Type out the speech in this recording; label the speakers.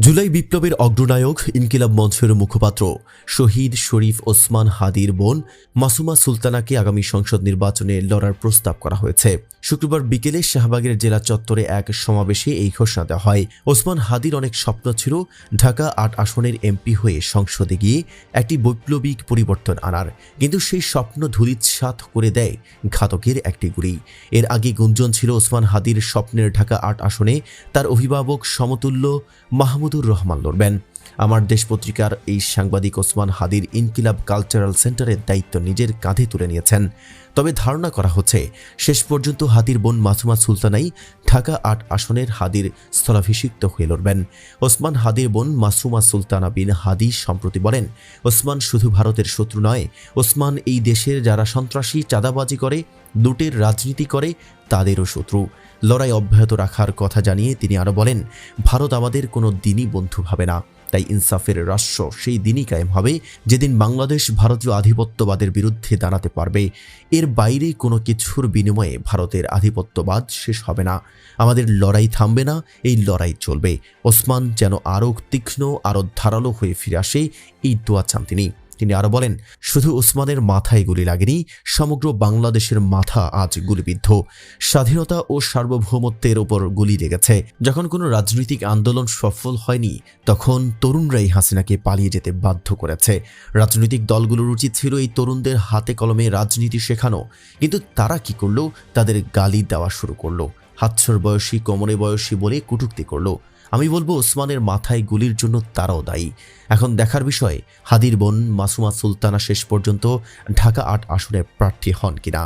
Speaker 1: জুলাই বিপ্লবের অগ্রনায়ক ইনকিলাব মঞ্চের মুখপাত্র শহীদ শরীফ ওসমান হাদির বোন মাসুমা সুলতানাকে আগামী সংসদ নির্বাচনে লড়ার প্রস্তাব করা হয়েছে। শুক্রবার বিকেলে শাহবাগের জেলা চত্বরে এক সমাবেশে এই ঘোষণা দেওয়া হয়। ওসমান হাদির অনেক স্বপ্ন ছিল ঢাকা আট আসনের এমপি হয়ে সংসদে গিয়ে একটি বৈপ্লবিক পরিবর্তন আনার। কিন্তু সেই স্বপ্ন ধূলিচ্ছাত করে দেয় ঘাতকের একটি গুড়ি এর আগে গুঞ্জন ছিল ওসমান হাদির স্বপ্নের ঢাকা আট আসনে তার অভিভাবক সমতুল্য মাহমুদুর রহমান লড়বেন। আমার দেশ পত্রিকার এই সাংবাদিক ওসমান হাদির ইনকিলাব কালচারাল সেন্টারের দায়িত্ব নিজের কাঁধে তুলে নিয়েছেন। তবে ধারণা করা হচ্ছে, শেষ পর্যন্ত হাদির বোন মাসুমা সুলতানাই ঢাকা আট আসনের হাদির স্থলাভিষিক্ত হয়ে লড়বেন। ওসমান হাদির বোন মাসুমা সুলতানা বিন হাদি সম্প্রতি বলেন, ওসমান শুধু ভারতের শত্রু নয়, ওসমান এই দেশের যারা সন্ত্রাসী, চাঁদাবাজি করে, লুটের রাজনীতি করে, তাদেরও শত্রু। লড়াই অব্যাহত রাখার কথা জানিয়ে তিনি আরও বলেন, ভারত আমাদের কোনো দিনই বন্ধু ভাবে না। তাই ইনসাফের রাষ্ট্র সেই দিনই কায়েম হবে, যেদিন বাংলাদেশ ভারতীয় আধিপত্যবাদের বিরুদ্ধে দাঁড়াতে পারবে। এর বাইরে কোনো কিছুর বিনিময়ে ভারতের আধিপত্যবাদ শেষ হবে না। আমাদের লড়াই থামবে না, এই লড়াই চলবে। ওসমান যেন আরও তীক্ষ্ণ, আরও ধারালো হয়ে ফিরে আসে, এই দোয়া চান তিনি। তিনি আরও বলেন, শুধু উসমানের মাথায় গুলি লাগেনি, সমগ্র বাংলাদেশের মাথা আজ গুলিবিদ্ধ। স্বাধীনতা ও সার্বভৌমত্বের ওপর গুলি লেগেছে। যখন কোনো রাজনৈতিক আন্দোলন সফল হয়নি, তখন তরুণরাই হাসিনাকে পালিয়ে যেতে বাধ্য করেছে। রাজনৈতিক দলগুলোর উচিত ছিল এই তরুণদের হাতে কলমে রাজনীতি শেখানো। কিন্তু তারা কি করল? তাদের গালি দেওয়া শুরু করল। হাতছর বয়সী, কোমরে বয়সী বলে কটূক্তি করল। আমি বলব ওসমানের মাথায় গুলির জন্য তারাও দায়ী। এখন দেখার বিষয়, হাদির বোন মাসুমা সুলতানা শেষ পর্যন্ত ঢাকা আট আসনের প্রার্থী হন কিনা।